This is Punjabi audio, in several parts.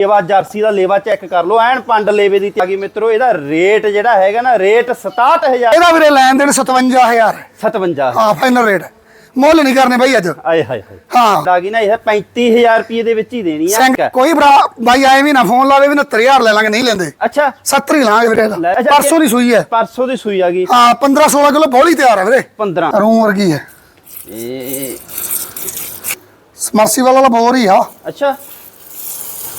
ਲੇਵਾ ਜਰਸੀ ਦਾ ਲੇਵਾ ਚੈੱਕ ਕਰ ਲਓ ਐਨ ਪੰਡ ਲੇਵੇ ਦੀ ਤੇ ਆ ਗਈ ਮਿੱਤਰੋ ਇਹਦਾ ਰੇਟ ਜਿਹੜਾ ਹੈਗਾ ਨਾ ਰੇਟ 67000 ਇਹਦਾ ਵੀਰੇ ਲੈਣ ਦੇਣ 57000 57 ਹਾਂ ਫਾਈਨਲ ਰੇਟ ਮੁੱਲ ਨਹੀਂ ਕਰਨੇ ਬਾਈ ਅੱਜ। ਆਏ ਹਾਏ ਹਾਏ। ਹਾਂ। ਦਾ ਗਈ ਨਾ ਇਹ 35000 ਰੁਪਏ ਦੇ ਵਿੱਚ ਹੀ ਦੇਣੀ ਆ। ਕੋਈ ਭਰਾ ਬਾਈ ਆਏ ਵੀ ਨਾ ਫੋਨ ਲਾਵੇ ਵੀ 69000 ਲੈ ਲਾਂਗੇ ਨਹੀਂ ਲੈਂਦੇ। ਅੱਛਾ। 70 ਹੀ ਲਾਂਗੇ ਵੀਰੇ ਪਰਸੋਂ ਦੀ ਸੂਈ ਹੈ। ਪਰਸੋਂ ਦੀ ਸੂਈ ਆ ਗਈ। ਹਾਂ 15 16 ਕਿਲੋ ਬੋਲੀ ਤਿਆਰ ਹੈ ਵੀਰੇ। 15 ਰੂਮ ਵਰਗੀ ਹੈ। ਇਹ ਸਮਰਸੀਬਲ ਵਾਲਾ ਬੋਰ ਹੀ ਆ। ਅੱਛਾ।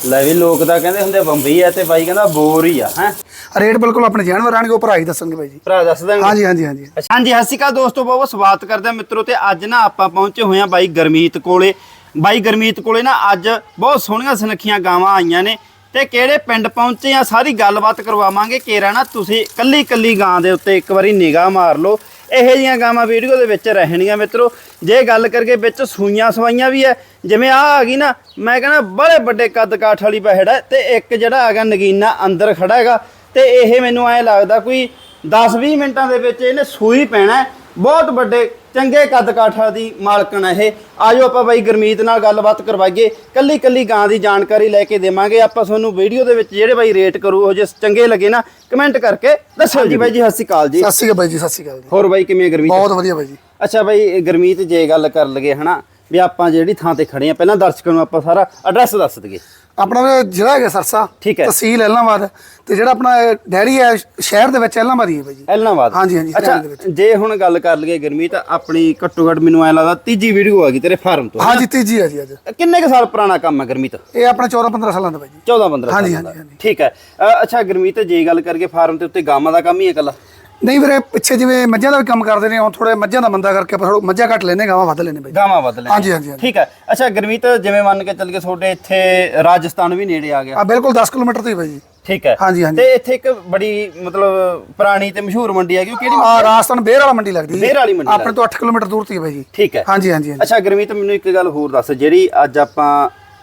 ਲੈ ਵੀ ਲੋਕ ਤਾਂ ਕਹਿੰਦੇ ਹੁੰਦੇ ਬੰਬਈ ਆ ਤੇ ਬਾਈ ਕਹਿੰਦਾ ਬੋਰ ਹੀ ਆ ਹੈ? ਰੇਟ ਬਿਲਕੁਲ ਆਪਣੇ ਜਾਨਵਰ ਆਣਗੇ ਉਹ ਭਰਾ ਹੀ ਦੱਸਣਗੇ ਬਾਈ ਜੀ। ਭਰਾ ਦੱਸ ਦੇਣਗੇ? ਹਾਂਜੀ ਹਾਂਜੀ ਹਾਂਜੀ। ਅੱਛਾ, ਹਾਂਜੀ ਸਤਿ ਸ਼੍ਰੀ ਅਕਾਲ ਦੋਸਤੋ ਬਹੁਤ ਸਵਾਗਤ ਕਰਦੇ ਹਾਂ ਮਿੱਤਰੋ ਤੇ ਅੱਜ ਨਾ ਆਪਾਂ ਪਹੁੰਚੇ ਹੋਏ ਹਾਂ ਬਾਈ ਗਰਮੀਤ ਕੋਲੇ। ਬਾਈ ਗਰਮੀਤ ਕੋਲੇ ਨਾ ਅੱਜ ਬਹੁਤ ਸੋਹਣੀਆਂ ਸੁਨੱਖੀਆਂ ਗਾਵਾਂ ਆਈਆਂ ਨੇ। ਤੇ ਕਿਹੜੇ ਪਿੰਡ ਪਹੁੰਚੇ ਆ, ਸਾਰੀ ਗੱਲਬਾਤ ਕਰਵਾਵਾਂਗੇ। ਕੇਰਾ ਨਾ ਤੁਸੀਂ ਕੱਲੀ ਕੱਲੀ ਗਾਂ ਦੇ ਉੱਤੇ ਇੱਕ ਵਾਰੀ ਨਿਗਾਹ ਮਾਰ ਲਓ। ਇਹੋ ਜਿਹੀਆਂ ਗਾਵਾਂ ਵੀਡੀਓ ਦੇ ਵਿੱਚ ਰਹਿਣੀਆਂ ਮਿੱਤਰੋ। ਜੇ ਗੱਲ ਕਰਕੇ ਵਿੱਚ ਸੂਈਆਂ ਸਵਾਈਆਂ ਵੀ ਐ, ਜਿਵੇਂ ਆ ਆ ਗਈ ਨਾ, ਮੈਂ ਕਹਿੰਦਾ ਬੜੇ ਵੱਡੇ ਕੱਦ ਕਾਠ ਵਾਲੀ ਬਹਿੜ ਹੈ ਤੇ ਇੱਕ ਜਿਹੜਾ ਹੈਗਾ ਨਗੀਨਾ ਅੰਦਰ ਖੜਾ ਹੈਗਾ, ਤੇ ਇਹ ਮੈਨੂੰ ਐ ਲੱਗਦਾ ਕੋਈ 10-20 ਮਿੰਟਾਂ ਦੇ ਵਿੱਚ ਇਹਨੇ ਸੂਈ ਪੈਣਾ ਬਹੁਤ ਵੱਡੇ ਚੰਗੇ ਕੱਦ ਕਾਠਾ ਦੀ ਮਾਲਕਣ ਹੈ ਇਹ। ਆਜੋ ਆਪਾਂ ਬਾਈ ਗਰਮੀਤ ਨਾਲ ਗੱਲਬਾਤ ਕਰਵਾਈਏ। ਕੱਲੀ ਕੱਲੀ ਗਾਂ ਦੀ ਜਾਣਕਾਰੀ ਲੈ ਕੇ ਦੇਵਾਂਗੇ। ਆਪਾਂ ਤੁਹਾਨੂੰ ਵੀਡੀਓ ਦੇ ਵਿੱਚ ਜਿਹੜੇ ਬਾਈ ਰੇਟ ਕਰੂ ਉਹ ਜੇ ਚੰਗੇ ਲੱਗੇ ਨਾ ਕਮੈਂਟ ਕਰਕੇ ਦੱਸੋ ਜੀ ਬਾਈ ਜੀ ਸਤਿ ਸ਼੍ਰੀ ਅਕਾਲ ਜੀ। ਸਤਿ ਸ਼੍ਰੀ ਅਕਾਲ ਬਾਈ ਜੀ ਸਤਿ ਸ਼੍ਰੀ ਅਕਾਲ ਜੀ। ਹੋਰ ਬਾਈ ਕਿਵੇਂ ਗਰਮੀਤ? ਬਹੁਤ ਵਧੀਆ ਬਾਈ ਜੀ। ਅੱਛਾ ਬਾਈ ਗਰਮੀਤ ਜੇ ਗੱਲ ਕਰ ਲਗੇ ਹਨਾ ਵੀ ਆਪਾਂ ਜਿਹੜੀ ਥਾਂ ਤੇ ਖੜੇ ਆ ਪਹਿਲਾਂ ਦਰਸ਼ਕਾਂ ਨੂੰ ਆਪਾਂ ਸਾਰਾ ਐਡਰੈਸ ਦੱਸ ਦਈਏ। ਆਪਣਾ ਜ਼ਿਲ੍ਹਾ ਹੈਗਾ ਸਰਸਾ ਠੀਕ ਹੈ। ਤਹਿਸੀਲ ਐਲਨਾਬਾਦ ਤੇ ਜਿਹੜਾ ਆਪਣਾ ਡੈਰੀ ਹੈ ਸ਼ਹਿਰ ਦੇ ਵਿੱਚ ਐਲਨਾਬਾਦ ਹੀ ਹੈ ਬਾਈ ਜੀ ਐਲਨਾਬਾਦ ਹਾਂਜੀ, ਹਾਂਜੀ, ਅੱਛਾ ਹਰਿਆਣੇ ਦੇ ਵਿੱਚ। ਜੇ ਹੁਣ ਗੱਲ ਕਰ ਲਈਏ ਗਰਮੀਤ ਆਪਣੀ ਘੱਟੋ ਘੱਟ ਮੈਨੂੰ ਐ ਲੱਗਦਾ ਤੀਜੀ ਵੀਡੀਓ ਆ ਗਈ ਤੇਰੇ ਫਾਰਮ ਤੋਂ ਹਾਂਜੀ ਤੀਜੀ ਹੈ ਜੀ ਅੱਜ ਕਿੰਨੇ ਕੁ ਸਾਲ ਪੁਰਾਣਾ ਕੰਮ ਹੈ ਗਰਮੀਤ ਇਹ ਆਪਣਾ 14 15 ਸਾਲਾਂ ਦਾ ਬਾਈ ਜੀ 14 15 ਹਾਂਜੀ, ਸਾਲਾਂ ਦਾ। ਹਾਂਜੀ, ਹਾਂਜੀ। ਠੀਕ ਹੈ ਅ, ਅੱਛਾ ਗਰਮੀਤ ਜੇ ਗੱਲ ਕਰਕੇ ਫਾਰਮ ਦੇ ਉੱਤੇ ਗਾਵਾਂ ਦਾ ਕੰਮ ਹੀ ਹੈ ਇਕੱਲਾ ਨਹੀਂ ਵੀਰੇ ਪਿੱਛੇ ਜਿਵੇਂ ਮੱਝਾਂ ਦਾ ਵੀ ਕੰਮ ਕਰਦੇ ਨੇ ਹੁਣ ਥੋੜੇ ਮੱਝਾਂ ਦਾ ਮੰਦਾ ਕਰਕੇ ਆਪਾਂ ਥੋੜਾ ਮੱਝਾਂ ਘੱਟ ਲੈਨੇ ਗਾਵਾਂ ਵੱਧ ਲੈਨੇ ਬਾਈ। ਗਾਵਾਂ ਬਦਲੇ ਹਾਂਜੀ, ਹਾਂਜੀ, ਹਾਂਜੀ। ਠੀਕ ਹੈ। ਅੱਛਾ ਗਰਮੀਤ ਜਿਵੇਂ ਮੰਨ ਕੇ ਚੱਲ ਕੇ ਤੁਹਾਡੇ ਇੱਥੇ ਰਾਜਸਥਾਨ ਵੀ ਨੇੜੇ ਆ ਗਿਆ। ਆ ਬਿਲਕੁਲ 10 ਕਿਲੋਮੀਟਰ ਤੋਂ ਹੀ ਬਾਈ। ਜੀ ਠੀਕ ਹੈ। ਹਾਂਜੀ, ਹਾਂਜੀ। ਤੇ ਇੱਥੇ ਇੱਕ ਬੜੀ ਮਤਲਬ ਪੁਰਾਣੀ ਤੇ ਮਸ਼ਹੂਰ ਮੰਡੀ ਹੈਗੀ ਉਹ ਕਿਹੜੀ ਆ ਰਾਜਸਥਾਨ ਬੇਰ ਵਾਲਾ ਮੰਡੀ ਲੱਗਦੀ ਬੇਰ ਵਾਲੀ ਮੰਡੀ ਆਪਣੇ ਤੋਂ 8 ਕਿਲੋਮੀਟਰ ਦੂਰ ਤੇ ਹੈ ਬਾਈ ਜੀ। ਠੀਕ ਹੈ। ਹਾਂਜੀ ਹਾਂਜੀ ਹਾਂਜੀ। ਅੱਛਾ ਗਰਮੀਤ ਮੈਨੂੰ ਇੱਕ ਗੱਲ ਹੋਰ ਦੱਸ ਜਿਹੜੀ ਅੱਜ ਆਪਾਂ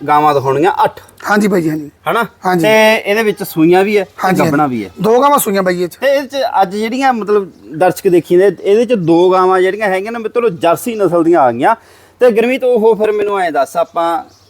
ਗਾਵਾਂ ਦਿਖਾਉਣੀਆਂ 8 ਹਾਂਜੀ ਬਾਈ ਜੀ ਹਾਂਜੀ। ਹਨਾ? ਹਾਂਜੀ। ਤੇ ਇਹਦੇ ਵਿੱਚ ਸੂਈਆਂ ਵੀ ਹੈ ਤੇ ਹਾਂਜੀ ਵੀ ਹੈ। ਦੋ ਗਾਵਾਂ ਸੂਈਆਂ ਬਾਈ ਇਹ ਚ। ਤੇ ਇਹਦੇ ਚ ਅੱਜ ਜਿਹੜੀਆਂ ਮਤਲਬ ਦਰਸ਼ਕ ਦੇਖੀ ਨੇ ਇਹਦੇ ਚ ਦੋ ਗਾਵਾਂ ਜਿਹੜੀਆਂ ਹੈਗੀਆਂ ਨੇ ਮਤਲਬ ਜਰਸੀ ਨਸਲ ਦੀਆਂ ਆ ਗਈਆਂ। ਤੇ ਗਰਮੀਤ ਉਹ ਫਿਰ ਮੈਨੂੰ ਐਂ ਦੱਸ ਆਪਾਂ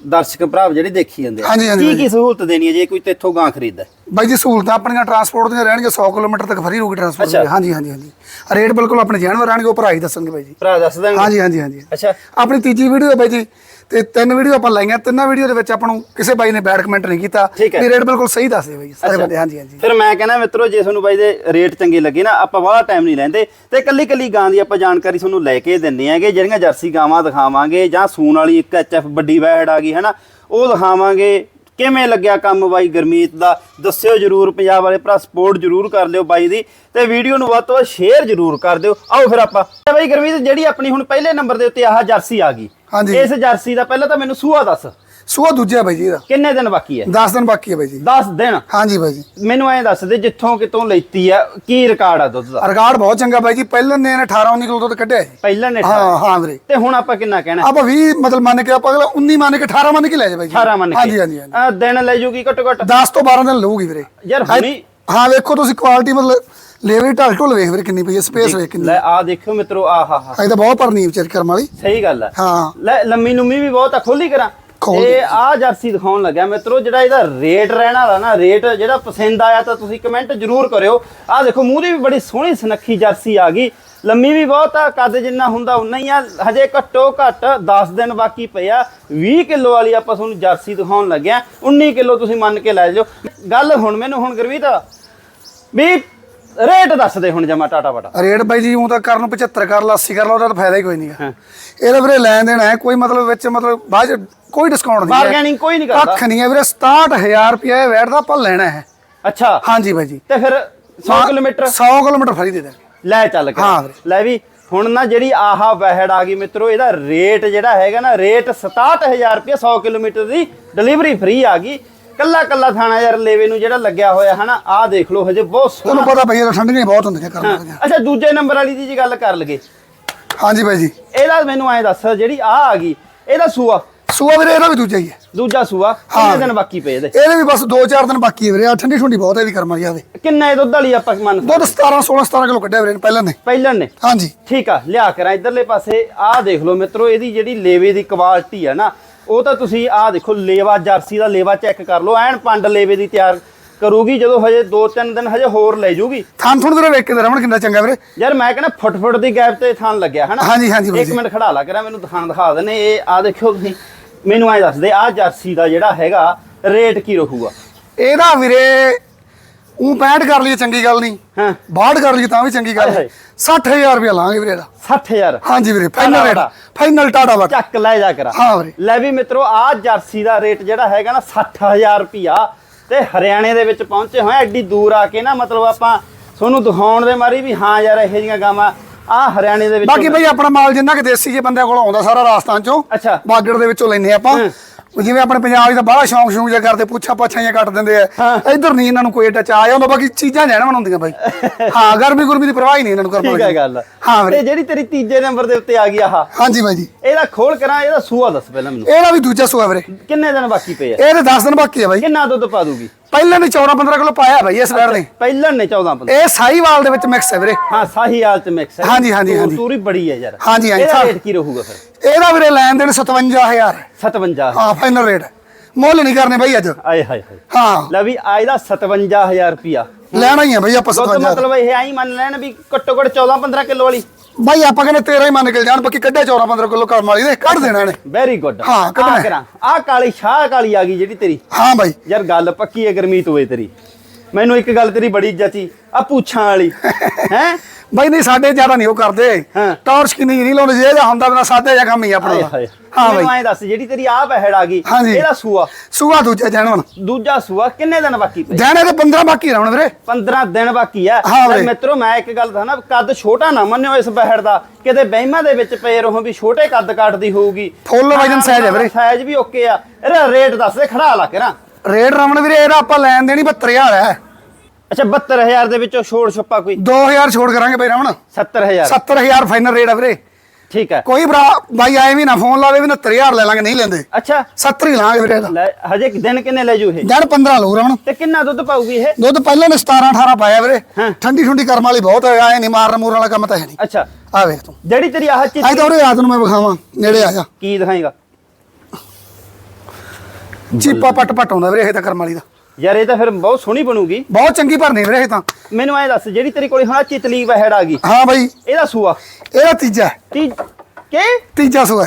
ਦਰਸ਼ਕ ਭਰਾ ਜਿਹੜੇ ਦੇਖੀ ਜਾਂਦੇ ਆ ਹਾਂਜੀ, ਹਾਂਜੀ, ਕੀ ਕੀ ਸਹੂਲਤ ਦੇਣੀ ਹੈ ਜੇ ਕੋਈ ਤੇਥੋਂ ਗਾਂ ਖਰੀਦਦਾ ਹੈ? ਬਾਈ ਜੀ ਸਹੂਲਤਾਂ ਆਪਣੀਆਂ ਟਰਾਂਸਪੋਰਟ ਦੀਆਂ ਰਹਿਣਗੀਆਂ 100 ਕਿਲੋਮੀਟਰ ਤੱਕ ਫਰੀ ਰੂਗੀ ਟਰਾਂਸਪੋਰਟ ਅੱਛਾ। ਹਾਂਜੀ ਹਾਂਜੀ ਹਾਂਜੀ। ਰੇਟ ਬਿਲਕੁਲ ਆਪਣੇ ਜਾਨਵਰ ਆਣਗੇ ਉਹ ਭਰਾ ਹੀ ਦੱਸਣਗੇ ਬਾਈ ਜੀ। ਭਰਾ ਦੱਸ ਦੇਣਗੇ? ਹਾਂਜੀ ਹਾਂਜੀ ਹਾਂਜੀ। ਅੱਛਾ। ਆਪਣੀ ਤੀਜੀ ਵੀਡੀਓ ਹੈ ਬਾਈ ਜੀ ਤੇ ਤਿੰਨ ਵੀਡੀਓ ਆਪਾਂ ਲਾਈਆਂ ਤਿੰਨਾਂ ਵੀਡੀਓ ਦੇ ਵਿੱਚ ਆਪਾਂ ਨੂੰ ਕਿਸੇ ਬਾਈ ਨੇ ਬੈਡ ਕਮੈਂਟ ਨਹੀਂ ਕੀਤਾ। ਵੀ ਰੇਟ ਬਿਲਕੁਲ ਸਹੀ ਦੱਸਦੇ ਬਾਈ ਸਾਰੇ ਬੰਦੇ ਹਾਂਜੀ ਹਾਂਜੀ। ਫਿਰ ਮੈਂ ਕਹਿੰਦਾ ਮਿੱਤਰੋ ਜੇ ਤੁਹਾਨੂੰ ਬਾਈ ਦੇ ਰੇਟ ਚੰਗੇ ਲੱਗੇ ਨਾ ਆਪਾਂ ਬਾਹਲਾ ਟਾਈਮ ਨਹੀਂ ਲੈਂਦੇ। ਤੇ ਕੱਲੀ ਕੱਲੀ ਗਾਂ ਦੀ ਆਪਾਂ ਜਾਣਕਾਰੀ ਤੁਹਾਨੂੰ ਲੈ ਕੇ ਦਿੰਦੇ ਆਂਗੇ ਜਿਹੜੀਆਂ ਜਰਸੀ ਗਾਵਾਂ ਦਿਖਾਵਾਂਗੇ ਜਾਂ ਸੂਣ ਵਾਲੀ ਇੱਕ ਐਚਐਫ ਵੱਡੀ ਵੈੜ ਆ ਗਈ ਹੈ ਨਾ ਉਹ ਦਿਖਾਵਾਂਗੇ। ਕਿਵੇਂ ਲੱਗਿਆ ਕੰਮ ਬਾਈ ਗਰਮੀਤ ਦਾ? ਦੱਸਿਓ ਜਰੂਰ ਪੰਜਾਬ ਵਾਲੇ ਭਰਾ ਸਪੋਰਟ ਜਰੂਰ ਕਰ ਲਿਓ ਬਾਈ ਦੀ ਤੇ ਵੀਡੀਓ ਨੂੰ ਵੱਧ ਤੋਂ ਵੱਧ ਸ਼ੇਅਰ ਜਰੂਰ ਕਰ ਦਿਓ। ਆਓ ਫਿਰ ਆਪਾਂ। ਬਾਈ ਗਰਮੀਤ ਜਿਹੜੀ ਆਪਣੀ ਹੁਣ ਪਹਿਲੇ ਨੰਬਰ ਦੇ ਉੱਤੇ ਆਹ ਜਰਸੀ ਆ ਗਈ। ਇਸ ਜਰਸੀ ਦਾ ਪਹਿਲਾਂ ਤਾਂ ਮੈਨੂੰ ਸੂਆ ਦੱਸ। ਸੂਆ ਦੂਜਾ ਬਾਈ ਜੀ ਇਹਦਾ। ਕਿੰਨੇ ਦਿਨ ਬਾਕੀ ਹੈ? 10 ਦਿਨ ਬਾਕੀ ਹੈ ਬਾਈ ਜੀ। 10 ਦਿਨ? ਹਾਂਜੀ ਬਾਈ ਜੀ। ਮੈਨੂੰ ਐਂ ਦੱਸ ਦੇ ਜਿੱਥੋਂ ਕਿਤੋਂ ਲੈਤੀ ਆ ਕੀ ਰਿਕਾਰਡ ਆ ਦੁੱਧ ਦਾ? ਰਿਕਾਰਡ ਬਹੁਤ ਚੰਗਾ ਬਾਈ ਜੀ ਪਹਿਲਾਂ ਨੇ ਇਹਨੇ 18 19 ਕਿਲੋ ਦੁੱਧ ਕੱਢਿਆ ਹੈ ਪਹਿਲਾਂ ਨੇ ਹਾਂ ਹਾਂ ਵੀਰੇ। ਤੇ ਹੁਣ ਆਪਾਂ ਕਿੰਨਾ ਕਹਿਣਾ? ਆਪਾਂ 20 ਮਤਲਬ ਮੰਨ ਕੇ ਆਪਾਂ ਅਗਲਾ 19 ਮੰਨ ਕੇ 18 ਮੰਨ ਕੇ ਲੈ ਜਾ ਬਾਈ ਜੀ। 18 ਮੰਨ ਕੇ। ਹਾਂਜੀ ਹਾਂਜੀ ਦਿਨ ਲੈ ਜੂਗੀ ਘੱਟੋ ਘੱਟ? 10 ਤੋਂ 12 ਦਿਨ ਲਊਗੀ ਵੀਰੇ। ਯਾਰ ਹੁਣੀ ਹਾਂ ਵੇਖੋ ਤੁਸੀਂ ਕੁਆਲਿਟੀ ਮਤਲਬ ਲੇਵਰ ਢਲ ਢੁਲ ਵੇਖ ਵੀਰੇ ਕਿੰਨੀ ਪਈ ਹੈ ਸਪੇਸ ਵੇਖ ਕਿੰਨੀ। ਲੈ ਆ ਦੇਖਿਓ ਮਿੱਤਰੋ ਆ ਹਾ ਹਾ ਅਜੇ ਤਾਂ ਬਹੁਤ ਵਿਚਾਰ ਕਰਮ ਵਾਲੀ। ਸਹੀ ਗੱਲ ਆ। ਹਾਂ। ਲੈ ਲੰਮੀ ਨੁੰਮੀ ਵੀ ਬਹੁਤ ਆ ਖੋਲੀ ਕਰਾਂ। ਖੋਲ ਤੇ ਆ ਜਰਸੀ ਦਿਖਾਉਣ ਲੱਗਿਆ ਮਿੱਤਰੋ ਜਿਹੜਾ ਇਹਦਾ ਰੇਟ ਰਹਿਣਾ ਵਾਲਾ ਨਾ ਰੇਟ ਜਿਹੜਾ ਪਸੰਦ ਆਇਆ ਤਾਂ ਤੁਸੀਂ ਕਮੈਂਟ ਜਰੂਰ ਕਰਿਓ। ਆ ਦੇਖੋ ਮੂੰਹ ਦੀ ਵੀ ਬੜੀ ਸੋਹਣੀ ਸੁਨੱਖੀ ਜਰਸੀ ਆ ਗਈ। ਲੰਮੀ ਵੀ ਬਹੁਤ ਆ ਕੱਦ ਜਿੰਨਾ ਹੁੰਦਾ ਉਨਾ ਹੀ ਆ। ਹਜੇ ਘੱਟੋ ਘੱਟ 10 ਦਿਨ ਬਾਕੀ ਪਏ ਆ। 20 ਕਿਲੋ ਵਾਲੀ ਆਪਾਂ ਤੁਹਾਨੂੰ ਜਰਸੀ ਦਿਖਾਉਣ ਲੱਗਿਆ। 19 ਕਿਲੋ ਤੁਸੀਂ ਮੰਨ ਕੇ ਲੈ ਜਾਓ। ਗੱਲ ਹੁਣ ਮੈਨੂੰ ਹੁਣ ਗੁਰਵੀਤ ਵੀ ਰੇਟ ਦੱਸ ਦੇ ਹੁਣ ਜਮਾ ਟਾਟਾ ਬਟਾ ਰੇਟ ਬਾਈ ਜੀ ਉਹ ਤਾਂ ਕਰਨ ਨੂੰ 75 ਕਰ ਲਾ 80 ਕਰ ਲਾ ਉਹਦਾ ਤਾਂ ਫਾਇਦਾ ਹੀ ਕੋਈ ਨਹੀਂਗਾ ਇਹਦਾ ਵੀਰੇ ਲੈਣ ਦੇਣ ਹੈ ਕੋਈ ਮਤਲਬ ਵਿੱਚ ਮਤਲਬ ਬਾਅਦ ਕੋਈ ਡਿਸਕਾਊਂਟ ਨਹੀਂ ਹੈ। ਬਾਰਗੇਨਿੰਗ ਕੋਈ ਨਹੀਂ ਕਰਦਾ। ਕੱਖ ਨਹੀਂ ਹੈ ਵੀਰੇ 67000 ਰੁਪਏ ਵੈਟ ਦਾ ਆਪਾਂ ਲੈਣਾ ਹੈ। ਅੱਛਾ। ਹਾਂਜੀ ਬਾਈ ਜੀ। ਤੇ ਫਿਰ 100 ਕਿਲੋਮੀਟਰ? 100 ਕਿਲੋਮੀਟਰ ਫਰੀ ਦੇ ਦੇ ਲੈ ਚੱਲ ਕੇ। ਲੈ ਵੀ ਹੁਣ ਨਾ ਜਿਹੜੀ ਆਹਾ ਵਹਿੜ ਆ ਗਈ ਮਿੱਤਰੋ ਇਹਦਾ ਰੇਟ ਜਿਹੜਾ ਹੈਗਾ ਨਾ ਰੇਟ 67000 ਰੁਪਏ 100 ਕਿਲੋਮੀਟਰ ਦੀ ਡਿਲੀਵਰੀ ਫ੍ਰੀ ਆ ਗਈ। ਕੱਲਾ ਕੱਲਾ ਥਾਣਾ ਯਾਰ ਲੇਵੇ ਨੂੰ ਜਿਹੜਾ ਲੱਗਿਆ ਹੋਇਆ ਹਨਾ ਆਹ ਦੇਖ ਲਓ ਹਜੇ ਬਹੁਤ ਸੋਹਣਾ। ਤੁਹਾਨੂੰ ਪਤਾ ਭਈ ਇਹ ਠੰਡੀਆਂ ਬਹੁਤ ਹੁੰਦੀਆਂ ਕਰਨ ਅੱਛਾ ਦੂਜੇ ਨੰਬਰ ਵਾਲੀ ਦੀ ਜੀ ਗੱਲ ਕਰ ਲਗੇ ਹਾਂਜੀ ਬਾਈ ਜੀ। ਇਹਦਾ ਮੈਨੂੰ ਐਂ ਦੱਸ ਜਿਹੜੀ ਆ ਆ ਗਈ ਇਹਦਾ ਸੂਆ। ਸੂਆ ਵੀਰੇ ਇਹਦਾ ਵੀ ਦੂਜਾ ਹੀ ਹੈ। ਦੂਜਾ ਸੂਆ ਕਿੰਨੇ ਦਿਨ ਬਾਕੀ ਪਏ ਇਹਦੇ? ਇਹਦੇ ਵੀ ਬਸ 2-4 ਦਿਨ ਬਾਕੀ ਹੈ ਵੀਰੇ ਆ ਠੰਡੀ ਠੁੰਡੀ ਬਹੁਤ ਹੈ ਇਹਦੀ ਕਰਮ ਆਵੇ ਕਿੰਨਾ ਇਹ ਦੁੱਧ ਵਾਲੀ ਆਪਾਂ ਮੰਨ ਦੁੱਧ 17 16 17 ਕਿਲੋ ਕੱਢਿਆ ਵੀਰੇ ਪਹਿਲਾਂ ਨੇ। ਪਹਿਲਣ ਨੇ? ਹਾਂਜੀ। ਠੀਕ ਆ ਲਿਆ ਕਰਾਂ ਇਧਰਲੇ ਪਾਸੇ ਆਹ ਦੇਖ ਲਓ ਮਿੱਤਰੋ ਇਹਦੀ ਜਿਹੜੀ ਲੇਵੇ ਦੀ ਕੁਆਲਿਟੀ ਆ ਨਾ ਉਹ ਤਾਂ ਤੁਸੀਂ ਆਹ ਦੇਖੋ ਲੇਵਾ ਜਰਸੀ ਦਾ ਲੇਵਾ ਚੈੱਕ ਕਰ ਲਓ ਐਨ ਪੰਡ ਲੇਵੇ ਦੀ ਤਿਆਰ ਕਰੂਗੀ ਜਦੋਂ ਹਜੇ 2-3 ਦਿਨ ਹਜੇ ਹੋਰ ਲੈ ਜੂਗੀ। ਥਾਂ ਥੁਣ ਵੀਰੇ ਵੇਖ ਕੇ ਰਮਣ ਕਿੰਨਾ ਚੰਗਾ ਵੀਰੇ। ਯਾਰ ਮੈਂ ਕਹਿੰਦਾ ਫੁੱਟ ਫੁੱਟ ਦੀ ਗੈਪ ਤੇ ਥਾਨ ਲੱਗਿਆ ਹਨਾ? ਹਾਂਜੀ, ਹਾਂਜੀ ਇੱਕ। ਮਿੰਟ ਖੜਾ ਲਾ ਕਰਾਂ ਮੈਨੂੰ ਦਿਖਾਣ ਦਿਖਾ ਦਨੇ ਇਹ ਆ ਦੇਖਿਓ ਤੁਸੀਂ। ਮੈਨੂੰ ਐ ਦੱਸ ਦੇ ਆ ਜਰਸੀ ਦਾ ਜਿਹੜਾ ਹੈਗਾ ਰੇਟ ਕੀ ਰਹੂਗਾ? ਇਹਦਾ ਵੀਰੇ ਉਹ 65 ਕਰ ਲਈਏ ਚੰਗੀ ਗੱਲ ਨਹੀਂ। ਹਾਂ। 62 ਕਰ ਲਈਏ ਤਾਂ ਵੀ ਚੰਗੀ ਗੱਲ ਹਾਏ। 60000 ਰੁਪਏ ਲਾਂਗੇ ਵੀਰੇ ਇਹਦਾ। 60000 ਹਾਂਜੀ ਵੀਰੇ ਫਾਈਨਲ ਰੇਟ। ਫਾਈਨਲ ਟਾਟਾ ਵਾ ਚੱਕ ਲੈ ਜਾ ਕਰਾ। ਹਾਂ ਵੀਰੇ। ਲੈ ਵੀ ਮਿੱਤਰੋ ਆ ਜਰਸੀ ਦਾ ਰੇਟ ਜਿਹੜਾ ਹੈਗਾ ਨਾ 60000 ਰੁਪਿਆ ਤੇ ਹਰਿਆਣੇ ਦੇ ਵਿੱਚ ਪਹੁੰਚੇ ਹੋਏ ਐਡੀ ਦੂਰ ਆ ਕੇ ਨਾ ਮਤਲਬ ਆਪਾਂ ਤੁਹਾਨੂੰ ਦਿਖਾਉਣ ਦੇ ਮਾਰੀ ਵੀ ਹਾਂ ਯਾਰ ਇਹੋ ਜਿਹੀਆਂ ਗਾਵਾਂ ਆ ਹਰਿਆਣੇ ਦੇ ਵਿੱਚ ਬਾਕੀ ਬਈ ਆਪਣਾ ਮਾਲ ਜਿੰਨਾ ਕਿ ਦੇਸੀ ਜੇ ਬੰਦਿਆਂ ਕੋਲ ਆਉਂਦਾ ਸਾਰਾ ਰਾਜਸਥਾਨ ਚੋਂ ਅੱਛਾ। ਬਾਗੜ ਦੇ ਵਿੱਚੋਂ ਲੈਨੇ ਆਪਾਂ। ਜਿਵੇਂ ਆਪਣੇ ਪੰਜਾਬ ਤਾਂ ਬਾਹਲਾ ਸ਼ੌਂਕ ਸ਼ੌਂਕ ਜਿਹਾ ਕਰਦੇ ਪੁੱਛਾ ਪਾਛਾਂ ਜਿਹਾ ਕੱਟ ਦਿੰਦੇ ਆ। ਇੱਧਰ ਨਹੀਂ ਇਹਨਾਂ ਨੂੰ ਕੋਈ ਏਡਾ ਚਾਹ ਆਉਂਦਾ ਬਾਕੀ ਚੀਜ਼ਾਂ ਜੈਨ ਬਣਾਉਂਦੀਆਂ ਬਾਈ। ਹਾਂ ਗਰਮੀ ਗੁਰਮੀ ਦੀ ਪਰਵਾਹ ਹੀ ਨਹੀਂ ਇਹਨਾਂ ਨੂੰ ਕਰਮ ਠੀਕ ਹੈ ਗੱਲ ਹਾਂ ਵੀਰੇ। ਜਿਹੜੀ ਤੇਰੀ ਤੀਜੇ ਨੰਬਰ ਦੇ ਉੱਤੇ ਆ ਗਈ ਆਹ। ਹਾਂਜੀ ਬਾਈ ਜੀ। ਇਹਦਾ ਖੋਲ ਕਰਾਂ ਇਹਦਾ ਸੂਆ ਦੱਸ ਪਹਿਲਾਂ ਮੈਨੂੰ। ਇਹਦਾ ਵੀ ਦੂਜਾ ਸੂਆ ਵੀਰੇ। ਕਿੰਨੇ ਦਿਨ ਬਾਕੀ ਪਏ ਆ? ਇਹਦੇ 10 ਦਿਨ ਬਾਕੀ ਆ ਬਾਈ। ਕਿੰਨਾ ਦੁੱਧ ਪਾ ਦੂਗੀ? ਪਹਿਲਾਂ ਨੇ 14 15 ਕਿਲੋ ਪਾਇਆ ਬਾਈ ਇਸ ਵੈਰ ਨੇ। ਪਹਿਲਾਂ ਨੇ 14 15 ਇਹ ਸਾਈਵਾਲ ਦੇ ਵਿੱਚ ਮਿਕਸ ਹੈ ਵੀਰੇ। ਹਾਂ ਸਾਹੀ ਹਾਲ ਚ ਮਿਕਸ ਹੈ। ਹਾਂਜੀ, ਹਾਂਜੀ, ਤੂੰ- ਹਾਂਜੀ। ਤੂਰੀ ਬੜੀ ਹੈ ਯਾਰ। ਹਾਂਜੀ, ਹਾਂਜੀ, ਇਹਦਾ ਰੇਟ ਕੀ ਰਹੂਗਾ ਫਿਰ? ਇਹਦਾ ਵੀਰੇ ਲੈਣ ਦੇਣ 57000 57 ਹਾਂ ਫਾਈਨਲ ਰੇਟ ਮੁੱਲ ਨਹੀਂ ਕਰਨੇ ਬਾਈ ਅੱਜ। ਆਏ ਹਾਏ ਹਾਏ। ਹਾਂ। ਲੈ ਵੀ ਆ ਇਹਦਾ 57000 ਰੁਪਿਆ ਲੈਣਾ ਹੀ ਆ ਬਾਈ ਆਪਾਂ ਦੁੱਧ 57 ਮਤਲਬ ਇਹ ਆਈ ਮੰਨ ਲੈਣ ਵੀ ਘੱਟੋ ਘੱਟ 14 15 ਕਿਲੋ ਵਾਲੀ। ਬਾਈ ਆਪਾਂ ਕਹਿੰਦੇ 13 ਹੀ ਮੰਨ ਕੇ ਜਾਣ ਬਾਕੀ ਕੱਢਿਆ 14 15 ਕਿਲੋ ਕਰਮ ਵਾਲੀ ਦੇ ਕੱਢ ਦੇਣਾ ਨੇ ਵੈਰੀ ਗੁੱਡ ਹਾਂ, ਕੱਢਣਾ। ਕਰਾਂ। ਆ ਕਾਲੀ ਸ਼ਾਹ ਕਾਲੀ ਆ ਗਈ ਜਿਹੜੀ ਤੇਰੀ। ਹਾਂ ਬਾਈ। ਯਾਰ ਗੱਲ ਪੱਕੀ ਹੈ ਗਰਮੀਤ ਹੋਏ ਤੇਰੀ। ਮੈਨੂੰ ਇੱਕ ਗੱਲ ਤੇਰੀ ਬੜੀ ਜਚੀ ਆ ਪੁੱਛਾਂ ਵਾਲੀ ਹੈ? ਬਾਈ ਨਹੀਂ ਸਾਡੇ ਜ਼ਿਆਦਾ ਨਹੀਂ ਉਹ ਕਰਦੇ। ਹਾਂ। ਟੌਰਚ ਕਿੰਨੀ ਨਹੀਂ ਲਾਉਂਦੇ ਜੇ ਇਹਦਾ ਹੁੰਦਾ ਬਿਨਾ ਸਾਦੇ ਜਿਹਾ ਕੰਮ ਹੀ ਆਪਣਾ। ਹਾਏ ਦਾ। ਹਾਏ। ਹਾਂ ਮੈਨੂੰ ਬਾਈ। ਐਂ ਦੱਸ ਜਿਹੜੀ ਤੇਰੀ ਆ ਬਹਿੜ ਆ ਗਈ ਹਾਂਜੀ। ਇਹਦਾ ਸੂਆ? ਸੂਆ ਦੂਜਾ ਜਣਵਨ ਦੂਜਾ ਸੂਆ ਕਿੰਨੇ ਦਿਨ ਬਾਕੀ ਪਏ? ਜਾਣੇ ਤੇ 15 ਬਾਕੀ ਰਹਿਣ ਵੀਰੇ। 15 ਦਿਨ ਬਾਕੀ ਆ। ਹਾਂ ਵੀਰੇ। ਮਿੱਤਰੋ ਮੈਂ ਇੱਕ ਗੱਲ ਦੱਸਣਾ ਕੱਦ ਛੋਟਾ ਨਾ ਮੰਨਿਓ ਇਸ ਬਹਿੜ ਦਾ। ਕਿਤੇ ਬਹਿਮਾਂ ਦੇ ਵਿੱਚ ਪਏ ਰਹੋ ਵੀ ਛੋਟੇ ਕੱਦ ਕੱਟਦੀ ਹੋਊਗੀ। ਫੁੱਲ ਵਜਨ size ਹੈ ਵੀਰੇ। ਸਾਈਜ਼ ਵੀ ਓਕੇ ਆ। ਇਹਦਾ ਰੇਟ ਦੱਸ ਦੇ ਖੜਾ ਲਾ ਕੇ ਨਾ। ਰੇਟ ਰਮਣ ਵੀਰੇ ਇਹਦਾ ਆਪਾਂ ਲੈਣ ਦੇਣੀ 72000 ਹੈ। ਅੱਛਾ 72000 ਦੇ ਵਿੱਚੋਂ ਛੋੜ ਛੱਪਾ ਕੋਈ? 2000 ਛੋੜ ਕਰਾਂਗੇ ਬਾਈ ਰਮਣ 70000 70000 ਫਾਈਨਲ ਰੇਟ ਆ ਵੀਰੇ। ਠੀਕ ਹੈ। ਕੋਈ ਭਰਾ ਬਾਈ ਆਏ ਵੀ ਨਾ ਫੋਨ ਲਾਵੇ ਵੀ 70000 ਲੈ ਲਾਂਗੇ ਨਹੀਂ ਲੈਂਦੇ। ਅੱਛਾ। 70 ਹੀ ਲਾਂਗੇ ਵੀਰੇ ਇਹਦਾ। ਹਜੇ ਦਿਨ ਕਿੰਨੇ ਲੈ ਜੂ ਇਹ? ਜੜ 15 ਲਊ ਰਮਣ ਤੇ ਕਿੰਨਾ ਦੁੱਧ ਪਾਊਗੀ ਇਹ? ਦੁੱਧ ਪਹਿਲਾਂ ਨੇ 17 18 ਪਾਇਆ ਵੀਰੇ। ਠੰਡੀ ਠੰਡੀ ਕਰਮ ਵਾਲੀ ਬਹੁਤ ਹੈ ਆਏ ਨਹੀਂ ਮਾਰਨ ਮੂਰਨ ਵਾਲਾ ਕੰਮ ਤਾਂ ਹੈ ਨਹੀਂ ਅੱਛਾ। ਆ ਵੇਖ ਤੂੰ। ਜਿਹੜੀ ਤੇਰੀ ਆਹ ਅੱਜ ਚਿੱਟੀ ਤਾਂ ਉਹਦੇ ਰਾਤ ਨੂੰ ਮੈਂ ਵਿਖਾਵਾਂ ਨੇੜੇ ਆ ਜਾ। ਕੀ ਦਿਖਾਏਗਾ? ਚੀਪਾ ਪਟ ਪਟ ਆਉਂਦਾ ਵੀਰੇ ਇਹ ਤਾਂ ਕਰਮ ਵਾਲੀ ਦਾ। ਯਾਰ ਇਹ ਤਾਂ ਫਿਰ ਬਹੁਤ ਸੋਹਣੀ ਬਣੂਗੀ। ਬਹੁਤ ਚੰਗੀ ਭਰਨੀ ਵੀਰੇ ਇਹ ਤਾਂ। ਮੈਨੂੰ ਐਂ ਦੱਸ ਜਿਹੜੀ ਤੇਰੀ ਕੋਲੇ ਹੁਣ ਚਿਤਲੀ ਵਹਿੜ ਆ ਗਈ। ਹਾਂ ਬਾਈ। ਇਹਦਾ ਸੂਆ? ਇਹਦਾ ਤੀਜਾ। ਹੈ। ਤੀ ਕੇ? ਤੀਜਾ ਸੂਆ।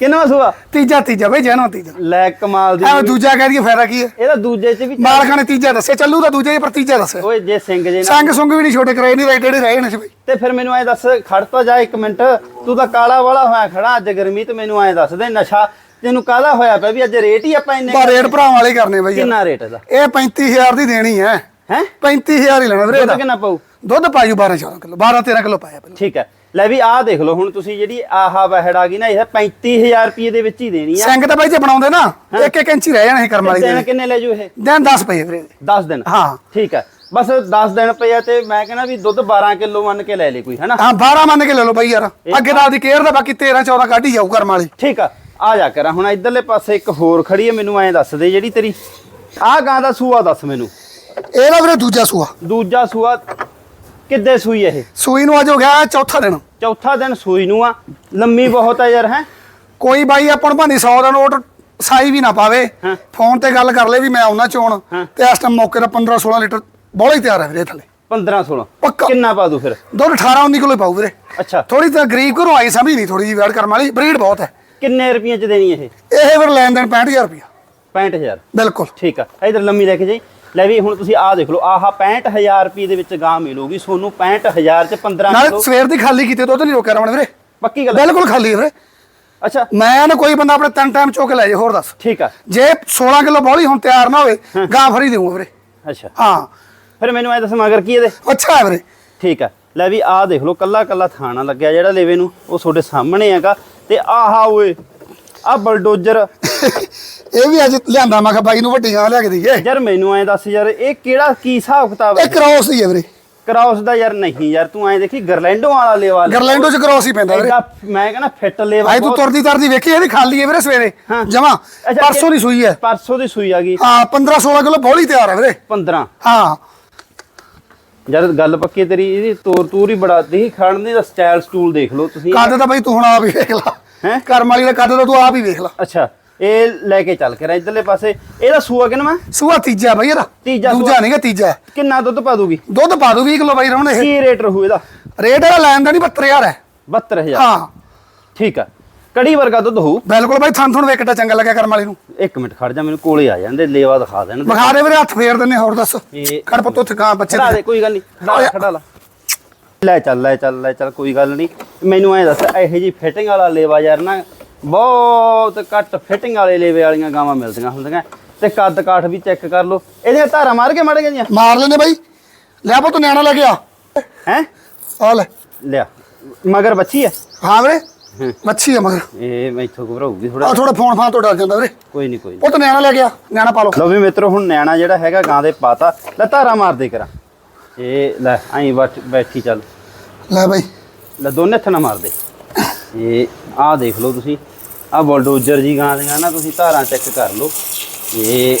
ਕਿੰਨਾ ਸੂਆ? ਤੀਜਾ ਤੀਜਾ ਬਈ ਜੈਨੋ ਤੀਜਾ। ਲੈ ਕਮਾਲ ਦੀ ਐਵੇਂ ਦੂਜਾ ਕਹਿ ਦਈਏ ਫਾਇਦਾ ਕੀ ਹੈ? ਇਹਦਾ ਦੂਜੇ ਚ ਵੀ ਮਾਲਕਾਂ ਨੇ ਤੀਜਾ ਦੱਸਿਆ ਚੱਲੂ ਤਾਂ ਦੂਜੇ ਪਰ ਤੀਜਾ ਦੱਸਿਆ। ਓਏ ਜੇ ਸਿੰਘ ਜੇ ਸੰਗ ਸੁੰਗ ਵੀ ਨਹੀਂ ਛੋਟੇ ਕਰਾਏ ਨਹੀਂ ਰਾਈਟ ਜਿਹੜੇ ਰਹੇ ਨੇ ਸੀ ਬਈ ਤੇ ਫਿਰ ਮੈਨੂੰ ਐਂ ਦੱਸ ਖੜਤਾ ਜਾ ਇੱਕ ਮਿੰਟ। ਤੂੰ ਤਾਂ ਕਾਲਾ ਵਾਲਾ ਹੋਇਆ ਖੜਾ ਅੱਜ ਗਰਮੀ ਤੇ ਮੈਨੂੰ ਐਂ ਦੱਸ ਦੇ ਨਸ਼ਾ ਤੈਨੂੰ ਕਾਹਦਾ ਹੋਇਆ ਪਿਆ ਵੀ ਅੱਜ ਰੇਟ ਹੀ ਆਪਾਂ ਇੰਨੇ ਪਰ ਰੇਟ ਭਰਾਵਾਂ ਵਾਲੇ ਕਰਨੇ ਬਈ। ਕਿੰਨਾ ਰੇਟ ਇਹਦਾ? ਇਹ 35000 ਦੀ ਦੇਣੀ ਹੈ। ਹੈ? 35000 ਹੀ ਲੈਣਾ ਵੀਰੇ ਦੁੱਧ ਕਿੰਨਾ ਪਾਊ? ਦੁੱਧ ਪਾਜੂ 12 14 ਕਿਲੋ 12 13 ਕਿਲੋ ਪਾਇਆ ਪਹਿਲਾਂ। ਠੀਕ ਹੈ। ਲੈ ਵੀ ਆਹ ਦੇਖ ਲਓ ਹੁਣ ਤੁਸੀਂ ਜਿਹੜੀ ਆਹਾ ਵਹਿੜ ਆ ਗਈ ਨਾ ਇਹ 35000 ਰੁਪਏ ਦੇ ਵਿੱਚ ਹੀ ਦੇਣੀ ਆ। ਸਿੰਘ ਤਾਂ ਬਾਈ ਜੇ ਬਣਾਉਂਦੇ ਨਾ ਇੱਕ ਇੱਕ ਇੰਚ ਹੀ ਰਹਿ ਜਾਣਾ ਇਹ ਕਰਮ ਵਾਲੀ ਦੇ। ਕਿੰਨੇ ਲੈ ਜੂ ਇਹ? ਦਿਨ 10 ਪਏ ਵੀਰੇ 10 ਦਿਨ? ਹਾਂ। ਠੀਕ ਹੈ। ਬਸ 10 ਦਿਨ ਪਏ ਆ ਤੇ ਮੈਂ ਕਹਿੰਦਾ ਵੀ ਦੁੱਧ 12 ਕਿਲੋ ਮੰਨ ਕੇ ਲੈ ਲੈ ਕੋਈ ਹੈਨਾ ਹਾਂ 12 ਮੰਨ ਕੇ ਲੈ ਲਓ ਬਾਈ ਯਾਰ। ਅੱਗੇ ਤਾਂ ਆਪਦੀ ਕੇਅਰ ਦਾ ਬਾਕੀ 13 14 ਕੱਢ ਹੀ ਜਾਊ ਕਰਮ ਵਾਲੀ। ਠੀਕ ਆ। ਆ ਜਾ ਕਰਾਂ ਹੁਣ ਇਧਰਲੇ ਪਾਸੇ ਇੱਕ ਹੋਰ ਖੜੀ ਹੈ ਮੈਨੂੰ ਐਂ ਦੱਸ ਦੇ ਜਿਹੜੀ ਤੇਰੀ। ਆਹ ਗਾਂ ਦਾ ਸੂਆ ਦੱਸ ਮੈਨੂੰ। ਇਹਦਾ ਵੀਰੇ ਦੂਜਾ ਸੂਆ। ਦੂਜਾ ਸੂਆ ਕਿੱਦੇ ਸੂਈ ਇਹ? ਸੂਈ ਨੂੰ ਅੱਜ ਹੋ ਗਿਆ ਚੌਥਾ ਦਿਨ। ਚੌਥਾ ਦਿਨ ਸੂਈ ਨੂੰ ਆ। ਲੰਮੀ ਬਹੁਤ ਆ ਯਾਰ ਹੈ? ਕੋਈ ਬਾਈ ਆਪਾਂ ਨੂੰ ਭਾਂਦੀ 100 ਦਾ ਨੋਟ ਸਾਈ ਵੀ ਨਾ ਪਾਵੇ। ਫੋਨ ਤੇ ਗੱਲ ਕਰ ਲੈ ਵੀ ਮੈਂ ਆਉਣਾ ਚੋਣ। ਤੇ ਇਸ ਟਾਈਮ ਮੌਕੇ ਦਾ 15 16 ਲੀਟਰ ਬੋਲਾ ਹੀ ਤਿਆਰ ਹੈ ਵੀਰੇ ਥੱਲੇ। 15 16 ਪੱਕਾ। ਕਿੰਨਾ ਪਾ ਦੂ ਫਿਰ? ਦੁੱਧ 18 19 ਕਿਲੋ ਪਾਉ ਵੀਰੇ। ਅੱਛਾ। ਥੋੜੀ ਤਾਂ ਗਰੀਬ ਘਰੋਂ ਆਈ ਸਮਝ ਨਹੀਂ ਥੋੜੀ ਜੀ ਵੈਟ ਕਰਨ ਵਾਲੀ। ਬਰੀਡ ਬਹੁਤ ਹੈ। ਕਿੰਨੇ ਰੁਪਈਆਂ ਚ ਦੇਣੀ ਇਹ? ਇਹ ਫਿਰ ਲੈਣ ਦੇਣ 65000 ਰੁਪਇਆ 65000 ਬਿਲਕੁਲ। ਠੀਕ ਆ। ਇਧਰ ਲੰਮੀ ਲੈ ਕੇ ਜਾਈ। ਲੈ ਵੀ ਹੁਣ ਤੁਸੀਂ ਆਹ ਦੇਖ ਲਓ ਆਹ 65000 ਰੁਪਏ ਦੇ ਵਿੱਚ ਗਾਂ ਮਿਲੂਗੀ। ਸੋਨੂੰ 65000 ਚ 15 ਨਾਲ ਸਵੇਰ ਦੀ ਖਾਲੀ ਕੀਤੀ ਦੁੱਧ ਨਹੀਂ ਰੋਕਿਆ ਰਮਣ ਵੀਰੇ। ਪੱਕੀ ਗੱਲ? ਬਿਲਕੁਲ ਖਾਲੀ ਵੀਰੇ। ਅੱਛਾ। ਮੈਂ ਨਾ ਕੋਈ ਬੰਦਾ ਆਪਣੇ ਤਿੰਨ ਟਾਈਮ ਚੁੱਕ ਲੈ ਜੇ ਹੋਰ ਦੱਸ। ਠੀਕ ਆ। ਜੇ 16 ਕਿਲੋ ਬੋਲੀ ਹੁਣ ਤਿਆਰ ਨਾ ਹੋਵੇ ਗਾਂ ਫਰੀ ਦੇਊਗਾ ਵੀਰੇ। ਅੱਛਾ। ਹਾਂ। ਫਿਰ ਮੈਨੂੰ ਐ ਦੱਸ ਮਗਰ ਕੀ ਇਹਦੇ? ਅੱਛਾ ਵੀਰੇ। ਠੀਕ ਆ। ਲੈ ਵੀ ਆਹ ਦੇਖ ਲਓ ਕੱਲਾ ਕੱਲਾ ਥਾਣਾ ਲੱਗਿਆ ਜਿਹੜਾ ਲੇਵੇ ਨੂੰ। ਉਹ ਤੁਹਾਡੇ ਸਾਹਮਣੇ ਹੈਗਾ। ਤੇ ਆਹਾ ਓਏ ਆ ਬਲਡੋਜ਼ਰ। ਇਹ ਵੀ ਅੱਜ ਲਿਆਂਦਾ ਮੈਂ ਕਿਹਾ ਬਾਈ ਨੂੰ ਵੱਡੀ ਗਾਂ ਲਿਆ ਕੇ ਦਈਏ। ਯਾਰ ਮੈਨੂੰ ਐ ਦੱਸ ਯਾਰ ਇਹ ਕਿਹੜਾ ਕੀ ਹਿਸਾਬ ਕਿਤਾਬ ਇਹ ਕ੍ਰਾਸ ਹੀ ਹੈ ਵੀਰੇ। ਕਰਾਉਸ ਦਾ ਯਾਰ ਨਹੀਂ ਯਾਰ ਤੂੰ ਐ ਦੇਖੀ ਗਰਲੈਂਡੋ ਵਾਲਾ ਲੇਵਾ ਗਰਲੈਂਡੋ ਚ ਕ੍ਰਾਸ ਹੀ ਪੈਂਦਾ ਵੀਰੇ। ਮੈਂ ਕਹਿੰਦਾ ਫਿੱਟ ਲੇਵਾ ਆਈ ਤੂੰ ਤੁਰਦੀ ਤਰਦੀ ਵੇਖੀ ਇਹਦੀ ਖਾਲੀ ਹੈ ਵੀਰੇ ਸਵੇਰੇ। ਜਮਾ ਪਰਸੋਂ ਦੀ ਸੂਈ ਹੈ। ਪਰਸੋਂ ਦੀ ਸੂਈ ਆ ਗਈ। ਹਾਂ 15 16 ਕਿਲੋ ਬੋਲੀ ਤਿਆਰ ਹੈ ਵੀਰੇ। 15 ਹਾਂ। ਜਦ ਗੱਲ ਪੱਕੀ ਹੈ ਤੇਰੀ ਇਹਦੀ ਤੋਰ ਤੂਰ ਹੀ ਬੜਾ ਦੀ ਖੜਨ ਦੀ ਦਾ ਸਟਾਈਲ ਸਟੂਲ ਦੇਖ ਲਓ ਤੁਸੀਂ। ਕੱਦ ਤਾਂ ਬਾਈ ਤੂੰ ਹੁਣ ਆਪ ਹੀ ਵੇਖ ਲਾ। ਹੈਂ? ਕਰਮ ਵਾਲੀ ਦਾ ਕੱਦ ਤਾਂ ਤੂੰ ਆਪ ਹੀ ਵੇਖ ਲੈ। ਅੱਛਾ ਇਹ ਲੈ ਕੇ ਚੱਲ ਕੇ ਰ ਇਧਰਲੇ ਪਾਸੇ। ਇਹਦਾ ਸੂਆ ਕਿੰਨਾ ਸੂਆ ਤੀਜਾ ਬਈ ਇਹਦਾ। ਤੀਜਾ ਦੂਜਾ। ਨਹੀਂਗਾ ਤੀਜਾ। ਕਿੰਨਾ ਦੁੱਧ ਪਾ ਦੂਗੀ? ਦੁੱਧ ਪਾ ਦੂ 20 ਕਿਲੋ ਬਾਈ ਰਮਣ ਇਹ। ਕੀ ਰੇਟ ਰਹੂ ਇਹਦਾ? ਰੇਟ ਇਹਦਾ ਲੈਣ ਦਾ ਨਹੀਂ 72000 ਹੈ। 72000 ਹਾਂ। ਠੀਕ ਆ। ਕੜੀ ਵਰਗਾ ਦੁੱਧ ਹੋਊ। ਬਿਲਕੁਲ ਬਾਈ ਥਣ ਥਣ ਵੇਖਟਾ ਚੰਗਾ ਲੱਗਿਆ ਕਰਮ ਵਾਲੀ ਨੂੰ। ਇੱਕ ਮਿੰਟ ਖੜ ਜਾ ਮੈਨੂੰ ਕੋਲੇ ਆ ਜਾਂਦੇ ਲੇਵਾ ਦਿਖਾ ਦੇਣ। ਵਿਖਾ ਦੇ ਵੀਰੇ ਹੱਥ ਫੇਰ ਦਿੰਨੇ ਹੋਰ ਦੱਸ। ਖੜ ਪੁੱਤ ਉੱਥੇ ਕਾਂ ਬੱਚੇ ਖੜਾ ਦੇ। ਕੋਈ ਗੱਲ ਨਹੀਂ ਖੜਾ ਲੈ, ਲਾ ਚੱਲ ਲੈ ਚੱਲ ਲੈ ਚੱਲ ਕੋਈ ਗੱਲ ਨਹੀਂ ਮੈਨੂੰ ਐ ਦੱਸ ਇਹੋ ਜੀ ਫਿਟਿੰਗ ਵਾਲਾ ਲੇਵਾ ਯਾਰ ਨਾ ਬਹੁਤ ਘੱਟ ਫਿਟਿੰਗ ਵਾਲੇ ਲੇਵੇ ਵਾਲੀਆਂ ਗਾਵਾਂ ਮਿਲਦੀਆਂ ਹੁੰਦੀਆਂ। ਤੇ ਕੱਦ ਕਾਠ ਵੀ ਚੈੱਕ ਕਰ ਲਓ। ਇਹਦੀਆਂ ਧਾਰਾਂ ਮਾਰ ਕੇ ਮੜ ਗਈਆਂ। ਮਾਰ ਲੈਨੇ ਬਾਈ। ਲੈ ਪੁੱਤ ਨਿਆਣਾ ਲੈ ਗਿਆ ਹੈ? ਆ ਲੈ। ਲਿਆ। ਮਗਰ ਬੱਚੀ ਐ ਹਾਂ ਵੀਰੇ। ਮੱਛੀ ਆ ਮਗਰ। ਇਹ ਮੈਥੋਂ ਘਬਰਾਊਗੀ ਥੋੜਾ ਆ ਥੋੜਾ ਫੋਨ ਫਾਨ ਤੋਂ ਡਰ ਜਾਂਦਾ ਵੀਰੇ। ਕੋਈ ਨਹੀਂ ਕੋਈ ਨੀ। ਪੁੱਤ ਨਿਆਣਾ ਲੈ ਗਿਆ ਨਿਆਣਾ ਪਾ ਲਓ। ਲਓ ਵੀ ਮਿੱਤਰੋ ਹੁਣ ਨਿਆਣਾ ਜਿਹੜਾ ਹੈਗਾ ਗਾਂ ਦੇ ਪਾਤਾ। ਲੈ ਧਾਰਾਂ ਮਾਰ ਦੇ ਕਰਾਂ। ਇਹ ਲੈ ਐਂ ਬੈਠ ਬੈਠੀ ਚੱਲ। ਲੈ ਬਾਈ। ਲੈ ਦੋਨੇ ਹੱਥ ਨਾਲ ਮਾਰ ਦੇ। ਇਹ ਆਹ ਦੇਖ ਲਓ ਤੁਸੀਂ। ਆਹ ਬੁਲਡੋਜ਼ਰ ਜੀ ਗਾਂ ਦੀਆਂ ਨਾ ਤੁਸੀਂ ਧਾਰਾਂ ਚੈੱਕ ਕਰ ਲਓ। ਇਹ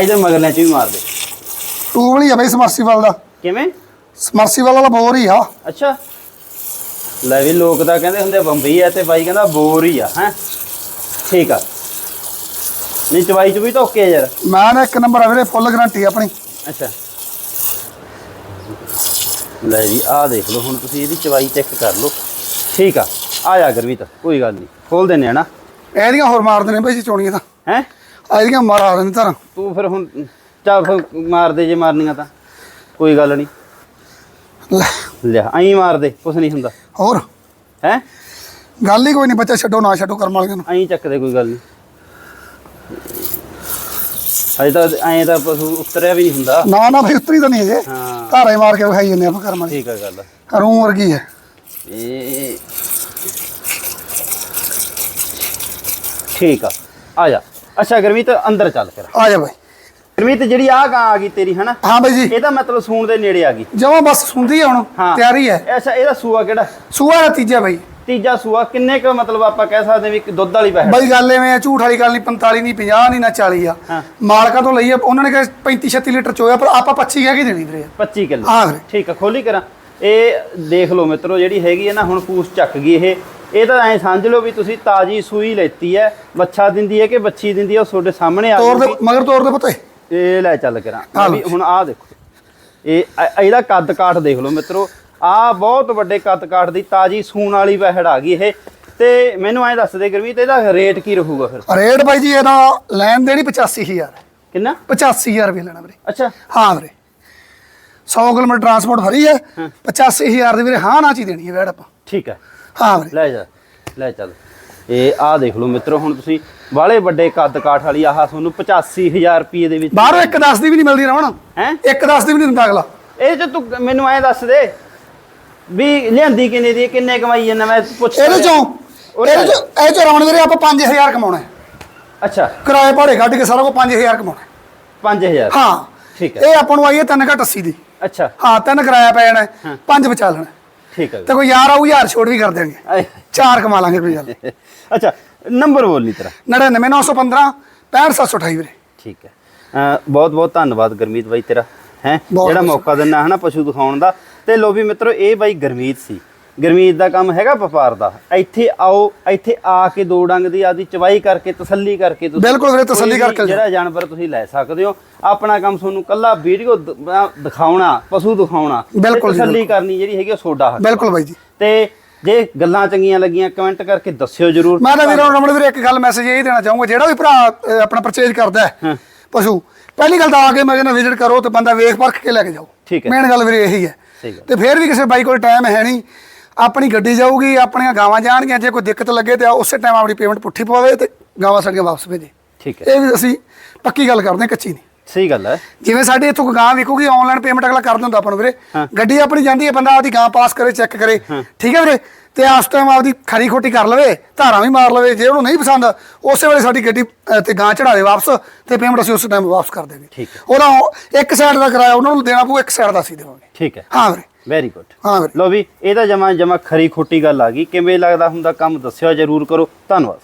ਇਧਰ ਮਗਰਲੇ ਚ ਵੀ ਮਾਰ ਦੇ। ਟੂਬ ਵਾਲੀ ਆ ਬਾਈ ਸਮਰਸੀਬਲ ਦਾ। ਕਿਵੇਂ? ਸਮਰਸੀਬਲ ਵਾਲਾ ਬੋਰ ਹੀ ਆ। ਅੱਛਾ। ਲੈ ਵੀ ਲੋਕ ਤਾਂ ਕਹਿੰਦੇ ਹੁੰਦੇ ਬੰਬਈ ਐ ਤੇ ਬਾਈ ਕਹਿੰਦਾ ਬੋਰ ਹੀ ਆ ਹੈ? ਠੀਕ ਆ। ਨਹੀਂ ਚਵਾਈ ਚ ਵੀ ਤਾਂ ਓਕੇ ਆ ਯਾਰ। ਮੈਂ ਨਾ ਇੱਕ ਨੰਬਰ ਆ ਵੀਰੇ ਫੁੱਲ ਗਾਰੰਟੀ ਆਪਣੀ। ਅੱਛਾ। ਲੈ ਜੀ ਆਹ ਦੇਖ ਲਓ ਹੁਣ ਤੁਸੀਂ ਇਹਦੀ ਚਵਾਈ ਚੈੱਕ ਕਰ ਲਓ। ਠੀਕ ਆ। ਆ ਜਾ ਗਰਮੀ ਤਾਂ ਕੋਈ ਗੱਲ ਨਹੀਂ। ਖੋਲ ਦਿੰਨੇ ਆ ਨਾ। ਇਹਦੀਆਂ ਹੋਰ ਮਾਰਦੇ ਨੇ ਬਾਈ ਜੀ ਚੋਣੀਆਂ ਤਾਂ। ਹੈ? ਆ ਇਹਦੀਆਂ ਮਾਰਾ ਦਿੰਦੇ ਤਾਂ ਤੂੰ ਫਿਰ ਹੁਣ ਚੱਲ ਫਿਰ ਮਾਰ ਦੇ ਜੇ ਮਾਰਨੀਆਂ ਤਾਂ। ਕੋਈ ਗੱਲ ਨਹੀਂ। ਲਿਆ ਐਂ ਮਾਰ ਦੇ ਕੁਛ ਨਹੀਂ ਹੁੰਦਾ। ਹੋਰ? ਹੈ? ਗੱਲ ਹੀ ਕੋਈ ਨਹੀਂ ਬੱਚਾ ਛੱਡੋ ਨਾ ਛੱਡੋ ਕਰਮ ਵਾਲਿਆਂ ਨੂੰ। ਐਂ ਚੱਕ ਦੇ ਕੋਈ ਗੱਲ ਨਹੀਂ ਅਜੇ ਤਾਂ ਐਂ ਤਾਂ ਪਸ਼ੂ ਉਤਰਿਆ ਵੀ ਨਹੀਂ ਹੁੰਦਾ। ਨਾ ਨਾ ਬਾਈ ਉਤਰੀ ਤਾਂ ਨਹੀਂ ਜੇ ਹਾਂ। ਧਾਰੇ ਮਾਰ ਕੇ ਵਿਖਾਈ ਜਾਂਦੇ ਆਪਾਂ ਕਰਮ ਵਾਲੀ। ਠੀਕ ਆ ਗੱਲ। ਰੂਮ ਵਰਗੀ ਹੈ ਇਹ ਠੀਕ ਆ। ਆ ਜਾ। ਅੱਛਾ ਗਰਮੀਤ ਅੰਦਰ ਚੱਲ ਕਰ ਆ ਜਾ ਬਾਈ। ਗਰਮੀਤ ਜਿਹੜੀ ਆ ਗਾਂ ਆ ਗਈ ਤੇਰੀ ਹਨਾ? ਹਾਂ ਬਾਈ ਜੀ। ਇਹਦਾ ਮਤਲਬ ਸੂਣ ਦੇ ਨੇੜੇ ਆ ਗਈ। ਜਮਾ ਬਸ ਸੁਣਦੀ ਹੈ ਹੁਣ ਹਾਂ। ਤਿਆਰੀ ਹੈ। ਅੱਛਾ ਇਹਦਾ ਸੂਆ ਕਿਹੜਾ? ਸੂਆ ਦਾ ਤੀਜਾ ਬਾਈ। ਤੀਜਾ ਸੂਆ ਕਿੰਨੇ ਕੁ ਮਤਲਬ ਆਪਾਂ ਕਹਿ ਸਕਦੇ ਵੀ ਇੱਕ ਦੁੱਧ ਵਾਲੀ ਬਹਿ ਬਾਈ ਗੱਲ ਐਵੇਂ ਆ ਝੂਠ ਵਾਲੀ ਗੱਲ ਨਹੀਂ 45 ਨਹੀਂ 50 ਨਹੀਂ ਨਾ 40 ਆ। ਹਾਂ। ਮਾਲਕਾਂ ਤੋਂ ਲਈ ਆ ਉਹਨਾਂ ਨੇ ਕਿਹਾ 35 36 ਲੀਟਰ ਚੋਇਆ ਪਰ ਆਪਾਂ 25 ਕਹਿ ਕੇ ਦੇਣੀ ਵੀਰੇ। 25 ਕਿਲੋ। ਹਾਂ ਵੀਰੇ। ਠੀਕ ਆ ਖੋਲੀ ਕਰਾਂ। ਇਹ ਦੇਖ ਲਓ ਮਿੱਤਰੋ ਜਿਹੜੀ ਹੈਗੀ ਹੈ ਨਾ ਹੁਣ ਪੂਸ ਚੱਕ ਗਈ ਇਹ। ਇਹ ਤਾਂ ਐ ਸਮਝ ਲਓ ਵੀ ਤੁਸੀਂ ਤਾਜੀ ਸੂਈ ਲੈਤੀ ਹੈ ਬੱਚਾ ਦਿੰਦੀ ਹੈ ਕਿ ਬੱਚੀ ਦਿੰਦੀ ਹੈ ਉਹ ਤੁਹਾਡੇ ਸਾਹਮਣੇ ਆ ਤੋਰ ਦੇ। ਮਗਰ ਤੋਰ ਦੇ ਪਤੇ। ਇਹ ਲੈ ਚੱਲ ਕਰਾਂ। ਵੀ। ਹੁਣ ਆਹ ਦੇਖੋ। ਇਹ ਇਹਦਾ ਕੱਦ ਕਾਠ ਦੇਖ ਲਓ ਮਿੱਤਰੋ। ਆ ਬਹੁਤ ਵੱਡੇ ਕੱਦ ਕਾਠ ਦੀ ਤਾਜੀ ਸੂਣ ਵਾਲੀ ਵਹਿੜ ਆ ਗਈ ਇਹ। ਤੇ ਮੈਨੂੰ ਐਂ ਦੱਸ ਦੇ ਗੁਰਮੀਤ ਇਹਦਾ ਰੇਟ ਕੀ ਰਹੂਗਾ ਫਿਰ? ਰੇਟ ਬਾਈ ਜੀ ਇਹਦਾ ਲੈਣ ਦੇਣੀ 85000 ਕਿੰਨਾ? 85000 ਰੁਪਏ ਲੈਣਾ ਵੀਰੇ। ਅੱਛਾ। ਹਾਂ ਵੀਰੇ। 100 ਕਿਲੋਮੀਟਰ ਟਰਾਂਸਪੋਰਟ ਫਰੀ ਹੈ। 85000 ਦੀ ਵੀਰੇ ਹਾਂ ਨਾ ਚ ਦੇਣੀ ਹੈ ਵੈੜ ਆਪਾਂ। ਠੀਕ ਹੈ। ਹਾਂ ਵੀਰੇ। ਲੈ ਜਾ ਲੈ ਚੱਲ। ਇਹ ਆਹ ਦੇਖ ਲਓ ਮਿੱਤਰੋ ਹੁਣ ਤੁਸੀਂ ਬਾਲੇ ਵੱਡੇ ਕੱਦ ਕਾਠ ਵਾਲੀ ਆਹ ਤੁਹਾਨੂੰ 85000 ਰੁਪਏ ਦੇ ਵਿੱਚ ਬਾਹਰੋਂ ਇੱਕ 10 ਦੀ ਵੀ ਨਹੀਂ ਮਿਲਦੀ ਰਵਣ ਹੈ? ਇੱਕ 10 ਦੀ ਵੀ ਨਹੀਂ ਦਿੰਦਾ ਅਗਲਾ। ਇਹ ਚ ਤੂੰ ਮੈਨੂੰ ਐਂ ਦੱਸ ਦੇ ਵੀ ਲਿਆਂਦੀ ਕਿੰਨੇ ਦੀ ਹੈ, ਕਿੰਨੇ ਕਮਾਈ ਜਾਂਦਾ ਮੈਂ ਪੁੱਛ ਇਹਦੇ ਚੋਂ ਇਹਦੇ ਚੋਂ ਇਹ ਚੋਂ ਰਵਣ ਵੀਰੇ ਆਪਾਂ 5000 ਕਮਾਉਣਾ ਹੈ। ਅੱਛਾ। ਕਿਰਾਏ ਭਾੜੇ ਕੱਢ ਕੇ ਸਾਰਾ ਕੋ 5000 ਕਮਾਉਣਾ ਹੈ। 5000 ਹਾਂ। ਠੀਕ ਹੈ। ਇਹ ਆਪਾਂ ਨੂੰ ਆਈ ਹੈ 3 ਘੱਟ 80 ਦੀ। ਅੱਛਾ। ਹਾਂ ਤਿੰਨ ਕਿਰਾਇਆ ਪੈ ਜਾਣਾ ਹਾਂ। ਹੈ, ਪੰਜ ਬਚਾ ਲੈਣਾ ਹੈ। ਠੀਕ ਹੈ। ਤੇ ਕੋਈ ਯਾਰ ਆਊ ਯਾਰ ਛੋੜ ਵੀ ਕਰ ਦੇਣਗੇ। ਆਏ। ਚਾਰ ਕਮਾ ਲਾਂਗੇ ਕੋਈ ਗੱਲ। ਅੱਛਾ ਨੰਬਰ ਬੋਲ ਨਹੀਂ ਤੇਰਾ। 99915 65728 ਵੀਰੇ। ਠੀਕ ਹੈ। ਬਹੁਤ ਬਹੁਤ ਧੰਨਵਾਦ ਗਰਮੀਤ ਬਾਈ ਤੇਰਾ ਹੈ? ਜਿਹੜਾ ਮੌਕਾ ਦਿੰਦਾ ਹੈ ਨਾ ਪਸ਼ੂ ਦਿਖਾਉਣ ਦਾ। ਤੇ ਲੋ ਵੀ ਮਿੱਤਰੋ ਇਹ ਬਾਈ ਗਰਮੀਤ ਸੀ। ਗਰਮੀਤ ਦਾ ਕੰਮ ਹੈਗਾ ਵਪਾਰ ਦਾ। ਇੱਥੇ ਆਓ ਇੱਥੇ ਆ ਕੇ ਦੋ ਡੰਗ ਦੀ ਆਦੀ ਚਵਾਈ ਕਰਕੇ ਤਸੱਲੀ ਕਰਕੇ ਤੁਸੀਂ ਬਿਲਕੁਲ ਵੀਰੇ, ਤਸੱਲੀ ਕਰਕੇ। ਜਿਹੜਾ ਜਾਨਵਰ ਤੁਸੀਂ ਲੈ ਸਕਦੇ ਹੋ। ਆਪਣਾ ਕੰਮ ਤੁਹਾਨੂੰ ਕੱਲਾ ਵੀਡੀਓ ਦਿਖਾਉਣਾ ਪਸ਼ੂ ਦਿਖਾਉਣਾ ਬਿਲਕੁਲ ਤਸੱਲੀ ਕਰਨੀ ਜਿਹੜੀ ਹੈਗੀ ਉਹ ਸੋਡਾ ਬਿਲਕੁਲ ਬਾਈ ਜੀ। ਤੇ ਜੇ ਗੱਲਾਂ ਚੰਗੀਆਂ ਲੱਗੀਆਂ ਕਮੈਂਟ ਕਰਕੇ ਦੱਸਿਓ ਜਰੂਰ। ਮੈਂ ਤਾਂ ਵੀਰੋਂ ਰਮਣ ਵੀਰੇ ਇੱਕ ਗੱਲ ਮੈਸੇਜ ਇਹ ਦੇਣਾ ਚਾਹੂੰਗਾ ਜਿਹੜਾ ਵੀ ਭਰਾ ਅਹ, ਆਪਣਾ ਪਰਚੇਜ ਕਰਦਾ ਹੈ ਪਸ਼ੂ ਪਹਿਲੀ ਗੱਲ ਤਾਂ ਆ ਕੇ ਮੈਂ ਕਹਿੰਦਾ ਵਿਜ਼ਿਟ ਕਰੋ ਤੇ ਬੰਦਾ ਵੇਖ ਪਰਖ ਕੇ ਲੈ ਕੇ ਜਾਓ। ਠੀਕ ਹੈ। ਮੇਨ ਗੱਲ ਵੀਰੇ ਇਹੀ ਹੈ। ਸਹੀ ਗੱਲ। ਤੇ ਫਿਰ ਵੀ ਕਿਸੇ ਬਾਈ ਕੋਲ ਟਾਈਮ ਹੈ ਨਹੀਂ ਆਪਣੀ ਗੱਡੀ ਜਾਊਗੀ ਆਪਣੀਆਂ ਗਾਵਾਂ ਜਾਣਗੀਆਂ ਜੇ ਕੋਈ ਦਿੱਕਤ ਲੱਗੇ ਤੇ ਉਸੇ ਟਾਈਮ ਆਪਣੀ ਪੇਮੈਂਟ ਪੁੱਠੀ ਪਵਾਵੇ ਤੇ ਗਾਵਾਂ ਸਾਡੀਆਂ ਵਾਪਸ ਭੇਜੇ। ਠੀਕ ਹੈ। ਇਹ ਵੀ ਅਸੀਂ ਪੱਕੀ ਗੱਲ ਕਰਦੇ ਹਾਂ ਕੱਚੀ ਨਹੀਂ। ਸਹੀ ਗੱਲ ਹੈ। ਜਿਵੇਂ ਸਾਡੇ ਇੱਥੋਂ ਗਾਂ ਵਿਕੂਗੀ ਆਨਲਾਈਨ ਪੇਮੈਂਟ ਅਗਲਾ ਕਰ ਦਿੰਦਾ ਆਪਾਂ ਨੂੰ ਵੀਰੇ। ਗੱਡੀ ਆਪਣੀ ਜਾਂਦੀ ਹੈ ਬੰਦਾ ਆਪਦੀ ਗਾਂ ਪਾਸ ਕਰੇ ਚੈੱਕ ਕਰੇ। ਠੀਕ ਹੈ ਵੀਰੇ? ਤੇ ਉਸ ਟਾਈਮ ਆਪਦੀ ਖਰੀ ਖੋਟੀ ਕਰ ਲਵੇ ਧਾਰਾਂ ਵੀ ਮਾਰ ਲਵੇ ਜੇ ਉਹਨੂੰ ਨਹੀਂ ਪਸੰਦ ਉਸੇ ਵੇਲੇ ਸਾਡੀ ਗੱਡੀ ਤੇ ਗਾਂ ਚੜਾ ਦੇ ਵਾਪਸ ਤੇ ਪੇਮੈਂਟ ਅਸੀਂ ਉਸ ਟਾਈਮ ਵਾਪਸ ਕਰ ਦੇਵਾਂਗੇ। ਉਹਦਾ ਉਹ ਇੱਕ ਸਾਈਡ ਦਾ ਕਿਰਾਇਆ ਉਹਨਾਂ ਨੂੰ ਦੇਣਾ ਪਊ ਇੱਕ ਸਾਈਡ ਦਾ ਅਸੀਂ ਦੇਵਾਂਗੇ। ਠੀਕ ਹੈ। ਹਾਂ ਵੀਰੇ। ਵੈਰੀ ਗੁੱਡ ਹਾਂ ਵੀਰੇ। ਲੋ ਵੀ ਇਹਦਾ ਜਮਾ ਜਮਾ ਖਰੀ ਖੋਟੀ ਗੱਲ ਆ ਗਈ। ਕਿਵੇਂ ਲੱਗਦਾ ਹੁੰਦਾ ਕੰਮ ਦੱਸਿਓ ਜਰੂਰ ਕਰੋ। ਧੰਨਵਾਦ।